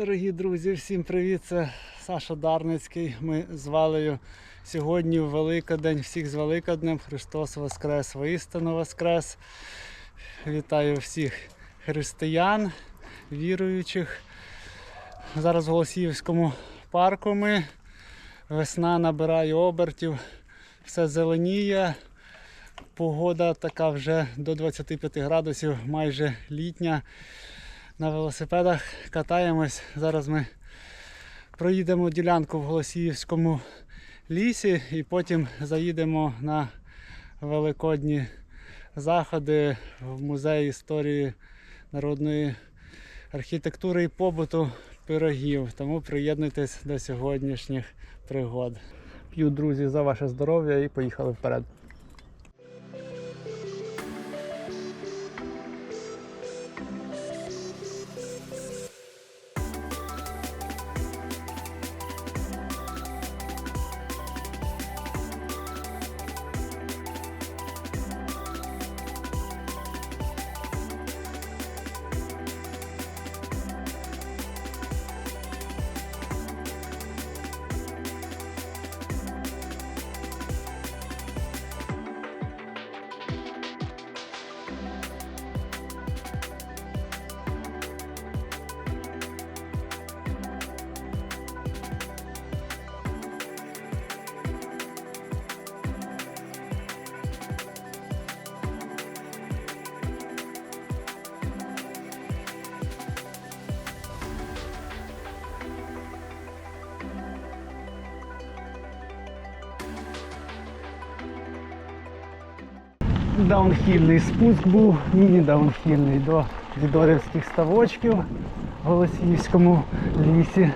Дорогі друзі, всім привіт! Це Саша Дарницький. Ми з Валею сьогодні в Великодень. Всіх з Великоднем. Христос Воскрес, воістину Воскрес. Вітаю всіх християн, віруючих. Зараз в Голосіївському парку ми. Весна набирає обертів, все зеленіє. Погода така вже до 25 градусів, майже літня на велосипедах катаємось. Зараз ми проїдемо ділянку в Голосіївському лісі і потім заїдемо на великодні заходи в музей історії народної архітектури і побуту пирогів. Тому приєднуйтесь до сьогоднішніх пригод. П'ю, друзі, за ваше здоров'я і поїхали вперед. Даунхільний спуск був, міні-даунхільний до Дідорівських ставочків в Голосіївському лісі.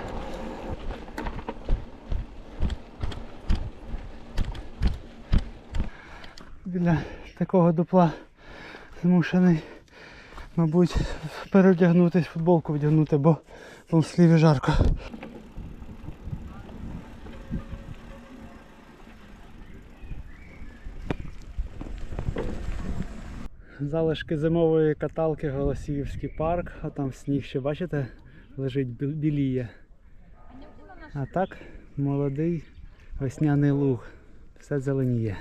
Біля такого дупла змушений, мабуть, переодягнутись, футболку вдягнути, бо в сліві жарко. Залишки зимової каталки Голосіївський парк, а там сніг ще бачите, лежить біліє. А так молодий весняний луг. Все зеленіє.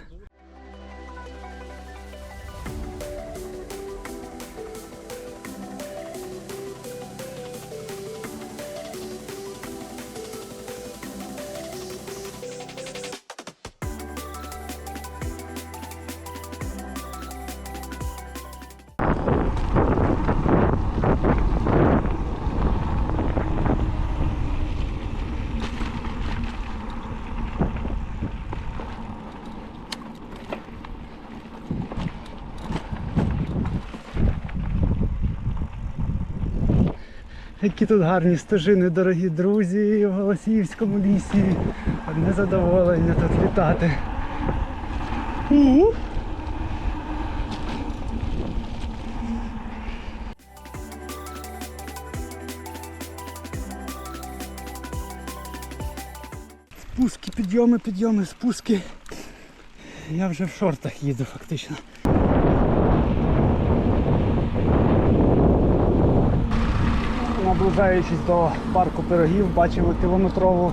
Які тут гарні стежини, дорогі друзі, в Голосіївському лісі. Одне задоволення тут літати. Спуски, підйоми, підйоми, спуски. Я вже в шортах їду фактично. Наближаючись до парку пирогів, бачимо кілометрову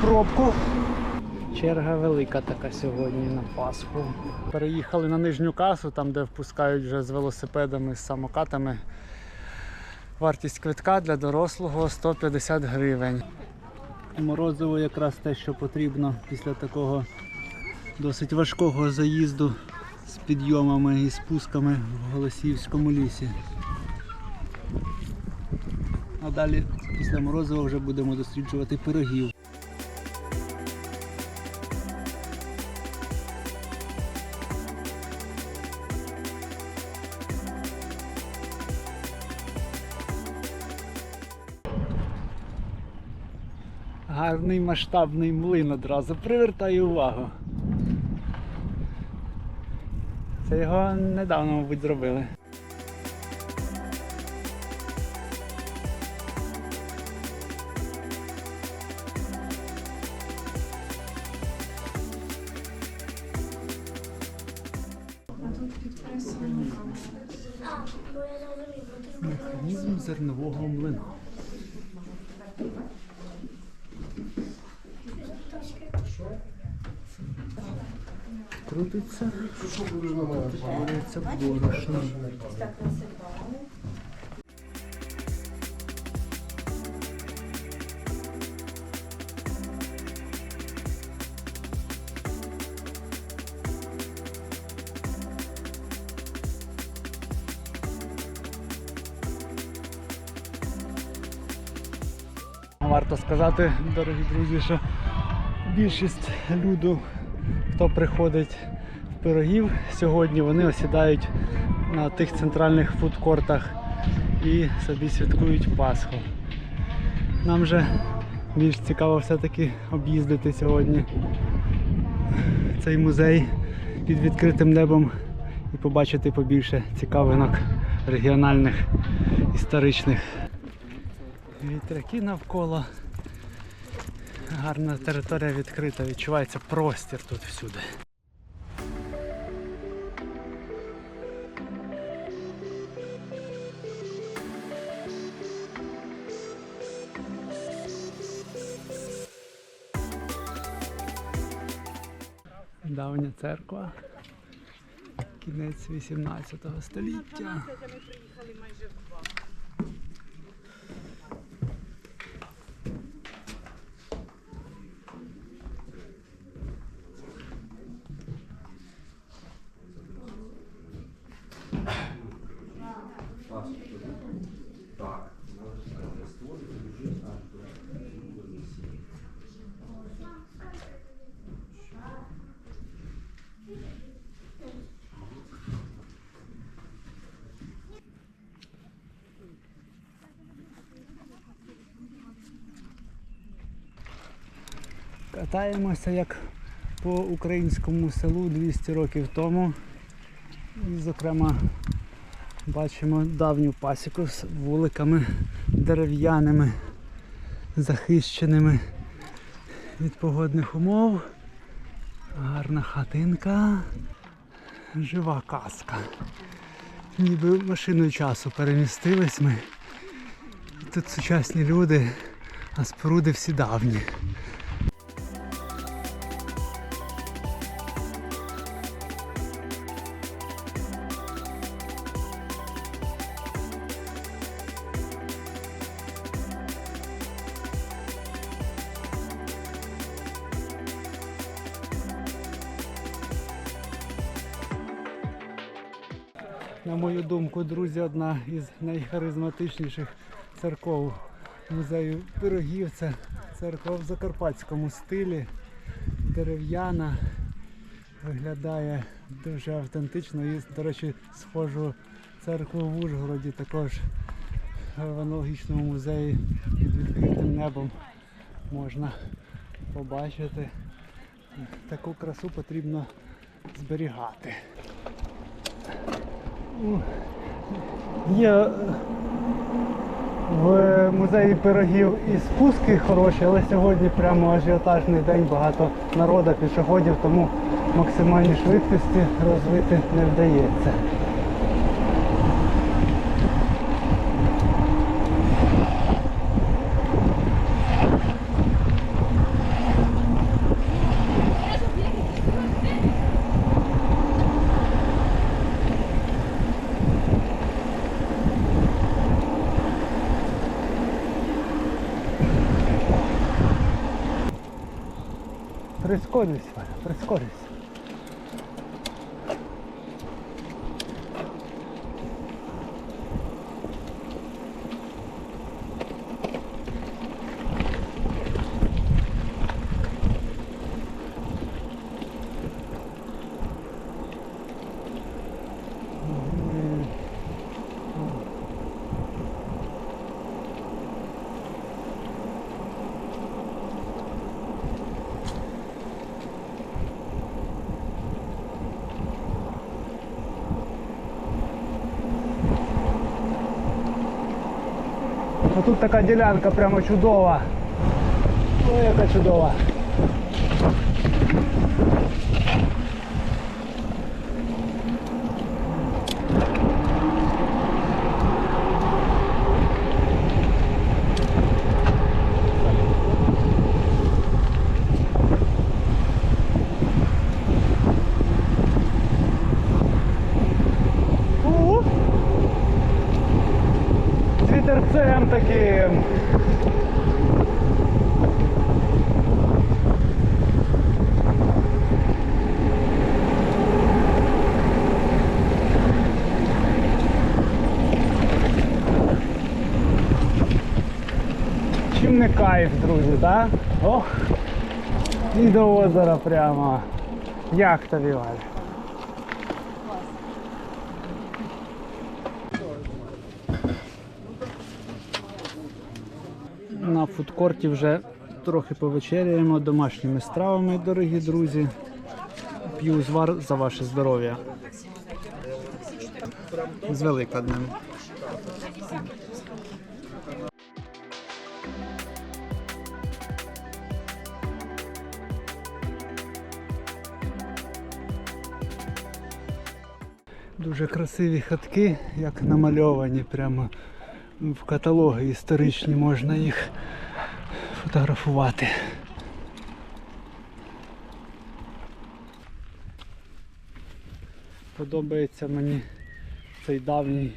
пробку. Черга велика така сьогодні на Пасху. Переїхали на нижню касу, там де впускають вже з велосипедами, з самокатами. Вартість квитка для дорослого 150 гривень. Морозиво якраз те, що потрібно після такого досить важкого заїзду з підйомами і спусками в Голосіївському лісі. А далі після Морозова вже будемо досліджувати пирогів. Гарний масштабний млин одразу привертає увагу. Це його недавно, мабуть, зробили. зернового млина. Крутиться, крутиться борошно. Варто сказати, дорогі друзі, що більшість люду, хто приходить в пирогів сьогодні, вони осідають на тих центральних фудкортах і собі святкують Пасху. Нам же більш цікаво все-таки об'їздити сьогодні цей музей під відкритим небом і побачити побільше цікавинок регіональних історичних. Вітряки навколо. Гарна територія відкрита, відчувається простір тут всюди. Давня церква. Кінець 18 століття. Катаємося як по українському селу 200 років тому. І, зокрема, бачимо давню пасіку з вуликами дерев'яними, захищеними від погодних умов. Гарна хатинка, жива казка. Ніби машиною часу перемістились ми. Тут сучасні люди, а споруди всі давні. На мою думку, друзі, одна із найхаризматичніших церков музею пирогів. Це церква в закарпатському стилі, дерев'яна, виглядає дуже автентично. І, до речі, схожу церкву в Ужгороді також в аналогічному музеї під відкритим небом можна побачити. Таку красу потрібно зберігати. Є в музеї пирогів і спуски хороші, але сьогодні прямо ажіотажний день, багато народу, пішоходів, тому максимальні швидкості розвити не вдається. Прискорюсь, Валя, тут така ділянка прямо чудова. Ну яка чудова. Чим не кайф, друзі, так? Ох, і до озера прямо. Як тобі, Валя? На фудкорті вже трохи повечеряємо домашніми стравами, дорогі друзі. П'ю звар за ваше здоров'я. З Великоднем. Дуже красиві хатки, як намальовані прямо в каталоги історичні можна їх фотографувати. Подобається мені цей давній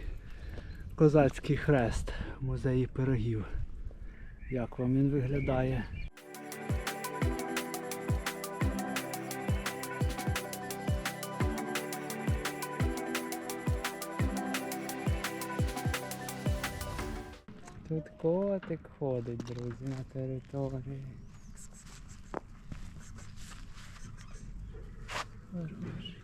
козацький хрест музеї пирогів. Як вам він виглядає? Тут котик ходить, друзі, на території. Хороший.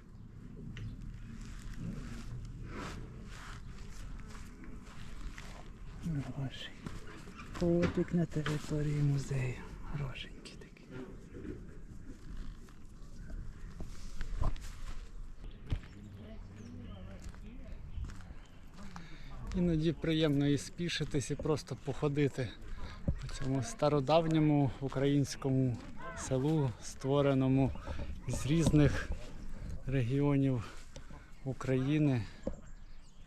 Хороший. Котик на території музею. Хорошенький Іноді приємно і спішитись і просто походити по цьому стародавньому українському селу, створеному з різних регіонів України.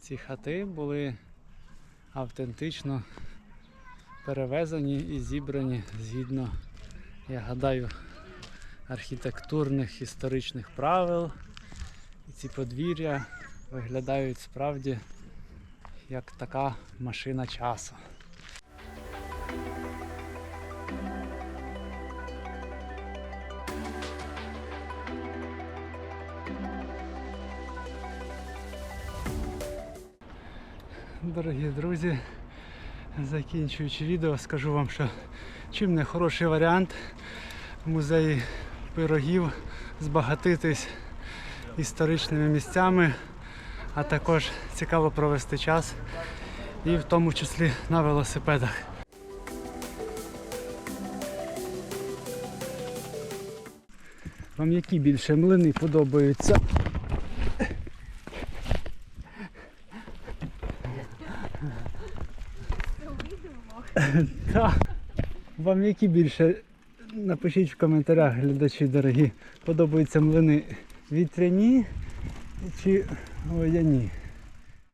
Ці хати були автентично перевезені і зібрані згідно, я гадаю, архітектурних історичних правил. І ці подвір'я виглядають справді як така машина часу. Дорогі друзі, закінчуючи відео, скажу вам, що чим не хороший варіант в музеї пирогів збагатитись історичними місцями, а також цікаво провести час і в тому числі на велосипедах. Вам які більше млини подобаються? Так. Вам які більше напишіть в коментарях, глядачі дорогі, подобаються млини вітряні чи Oh, 没